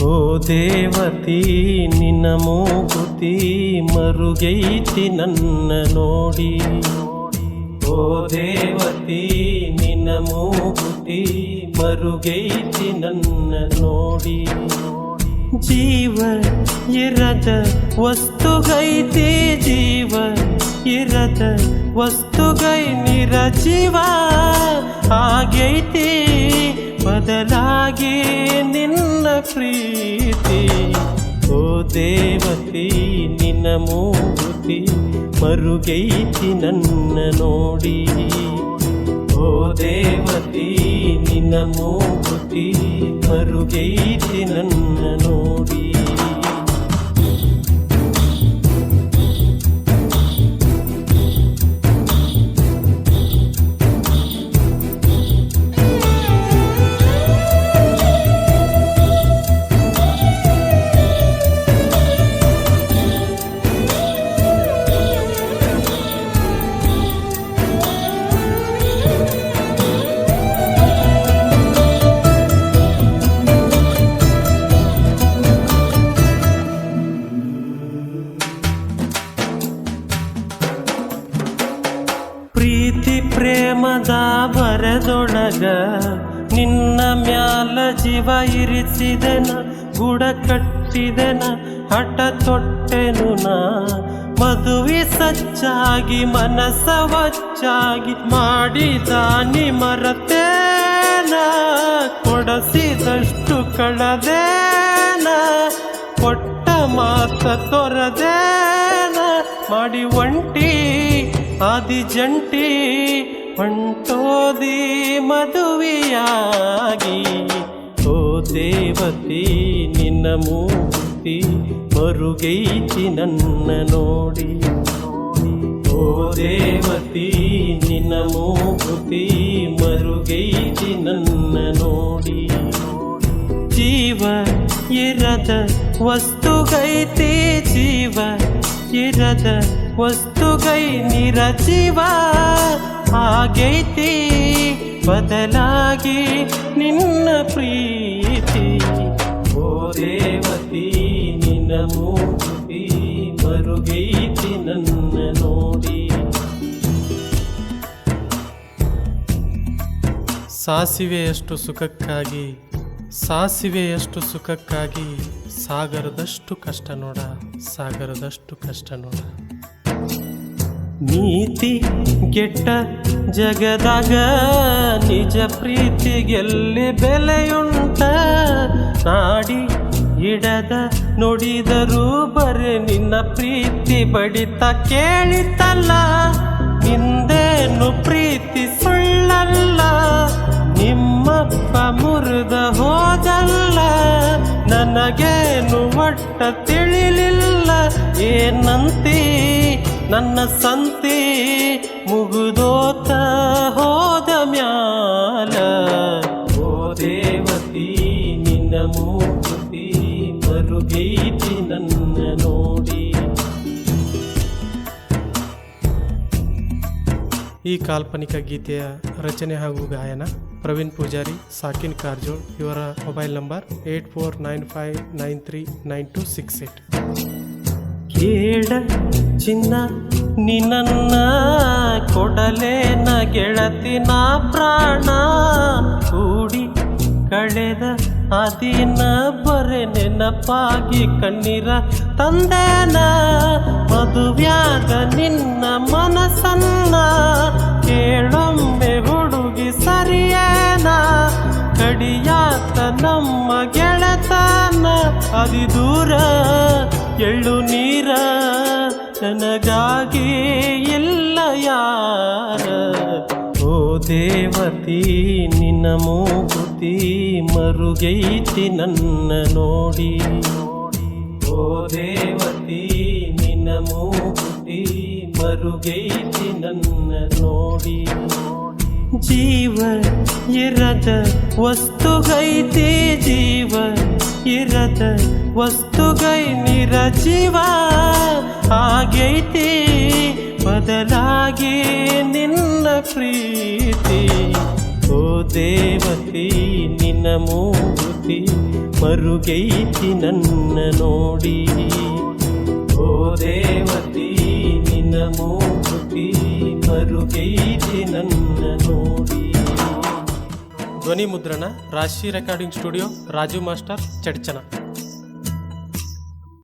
ಓ ದೇವತಿ, ನಿನ್ನ ಮೂಗುತಿ ಮರುಗೈತಿ ನನ್ನ ನೋಡಿ. ಓ ದೇವತಿ, ನಿನ್ನ ಮೂಗುತಿ ಮರುಗೈತಿ ನನ್ನ ನೋಡಿ. ಜೀವ ಇರದ ವಸ್ತುಗೈತಿ ಜೀವ ಇರದ ವಸ್ತುಗೈ ನಿರಜೀವ ಆಗೈತಿ ಬದಲಾಗಿ ನಿನ್ನ ಪ್ರೀತಿ. ಓ ದೇವತಿ, ನಿನ್ನ ಮೂರ್ತಿ, ಮರುಗೈತಿ ನನ್ನ ನೋಡಿ. ಓ ದೇವತಿ, ನಿನ್ನ ಮೂರ್ತಿ, ಮರುಗೈತಿ ನನ್ನ ನೋಡಿ. ಪ್ರೇಮದ ಬರೆದೊಳಗ ನಿನ್ನ ಮ್ಯಾಲ ಜೀವ ಇರಿಸಿದೆನ, ಗುಡ ಕಟ್ಟಿದೆನ, ಹಠ ತೊಟ್ಟೆನು ನಾ. ಮದುವೆ ಸಚ್ಚಾಗಿ ಮನಸ್ಸ ವಚ್ಚಾಗಿ ಮಾಡಿದ ನಿಮರತೇನ, ಕೊಡಸಿದಷ್ಟು ಕಳದೇನ, ಕೊಟ್ಟ ಮಾತ ತೊರದೇನ, ಮಾಡಿ ಒಂಟಿ ಆದಿ ಜಂಟಿ ಹೊಂಟೋದಿ ಮದುವೆಯಾಗಿ, ಓ ದೇವತಿ, ನಿನ್ನ ಮೂರ್ತಿ, ಮರುಗೈತಿ ನನ್ನ ನೋಡಿ. ಓ ದೇವತಿ, ನಿನ್ನ ಮೂರ್ತಿ, ಮರುಗೈತಿ ನನ್ನ ನೋಡಿ. ಜೀವ ಇರದ ವಸ್ತುಗೈತಿ, ಜೀವ ಇರದ ವಸ್ತುಗೈ ನಿರಜೀವ ಆಗೈತಿ ಬದಲಾಗಿ ನಿನ್ನ ಪ್ರೀತಿ. ಓ ದೇವತಿ, ನಿನ್ನ ಮೂರ್ತಿ, ಮರುಗೈತಿ ನನ್ನ ನೋಡಿ. ಸಾಸಿವೆಯಷ್ಟು ಸುಖಕ್ಕಾಗಿ ಸಾಸಿವೆಯಷ್ಟು ಸುಖಕ್ಕಾಗಿ ಸಾಗರದಷ್ಟು ಕಷ್ಟ ನೋಡ, ಸಾಗರದಷ್ಟು ಕಷ್ಟ ನೋಡ. ನೀತಿ ಕೆಟ್ಟ ಜಗದಾಗ ನಿಜ ಪ್ರೀತಿಗೆಲ್ಲಿ ಬೆಲೆಯುಂಟ. ನಾಡಿ ಇಡದ ನುಡಿದರೂ ಬರೆ ನಿನ್ನ ಪ್ರೀತಿ ಬಡಿತ ಕೇಳಿತಲ್ಲ. ಹಿಂದೇನು ಪ್ರೀತಿ ಸುಳ್ಳಲ್ಲ. ನಿಮ್ಮಪ್ಪ ಮುರಿದ ಹೋದಲ್ಲ ನನಗೇನು ಒಟ್ಟ ತಿಳಿಲಿಲ್ಲ. ಏನಂತಿ ನನ್ನ ಸಂತೆ ಮುಗುದೋತ ಹೋದ ಮ್ಯಾಲ. ಓ ದೇವತಿ, ನಿನ್ನ ಮೂರ್ತಿ ಮರುಗೈತಿ ನನ್ನ ನೋಡಿ. ಈ ಕಾಲ್ಪನಿಕ ಗೀತೆಯ ರಚನೆ ಹಾಗೂ ಗಾಯನ ಪ್ರವೀಣ್ ಪೂಜಾರಿ, ಸಾಕಿನ್ ಕಾರ್ಜೋಳ್, ಇವರ mobile number eight four nine five nine three nine two six eight. ಕೇಳ ಚಿನ್ನ ನಿನ್ನ ಕೊಡಲೇನ ಗೆಳತಿನ ಪ್ರಾಣ. ಕೂಡಿ ಕಳೆದ ಅದಿನ ಬರೆ ನೆನಪಾಗಿ ಕಣ್ಣೀರ ತಂದೇನ. ಮದುವ್ಯಾಗ ನಿನ್ನ ಮನಸ್ಸನ್ನ ಕೇಳೊಮ್ಮೆ ಹುಡುಗಿ ಸರಿಯೇನ. ಕಡಿಯಾತ ನಮ್ಮ ಗೆಳತನ ಅದಿ ದೂರ ಎಳ್ಳು ನನಗಾಗಿ ಎಲ್ಲ ಯಾರ? ಓ ದೇವತಿ, ನಿನ್ನ ಮೂಗುತಿ ಮರುಗೈತಿ ನನ್ನ ನೋಡಿ. ಓ ದೇವತಿ, ನಿನ್ನ ಮೂಗುತಿ ಮರುಗೈತಿ ನನ್ನ ನೋಡಿ. ಜೀವ ಇರದ ವಸ್ತುಗೈತಿ ಜೀವ ಇರದ ವಸ್ತುಗೈ ನಿರಜೀವ ಆಗೈತಿ ಬದಲಾಗಿ ನಿನ್ನ ಪ್ರೀತಿ. ಓ ದೇವತಿ, ನಿನ್ನ ಮೂರ್ತಿ, ಮರುಗೈತಿ ನನ್ನ ನೋಡಿ. ಓ ದೇವತಿ, ನಿನ್ನ ಮೂರ್ತಿ, ಮರುಗೈತಿ ನನ್ನ ನೋಡಿ. ಧ್ವನಿ ಮುದ್ರಣ Rashi recording studio Raju master, Chadchan.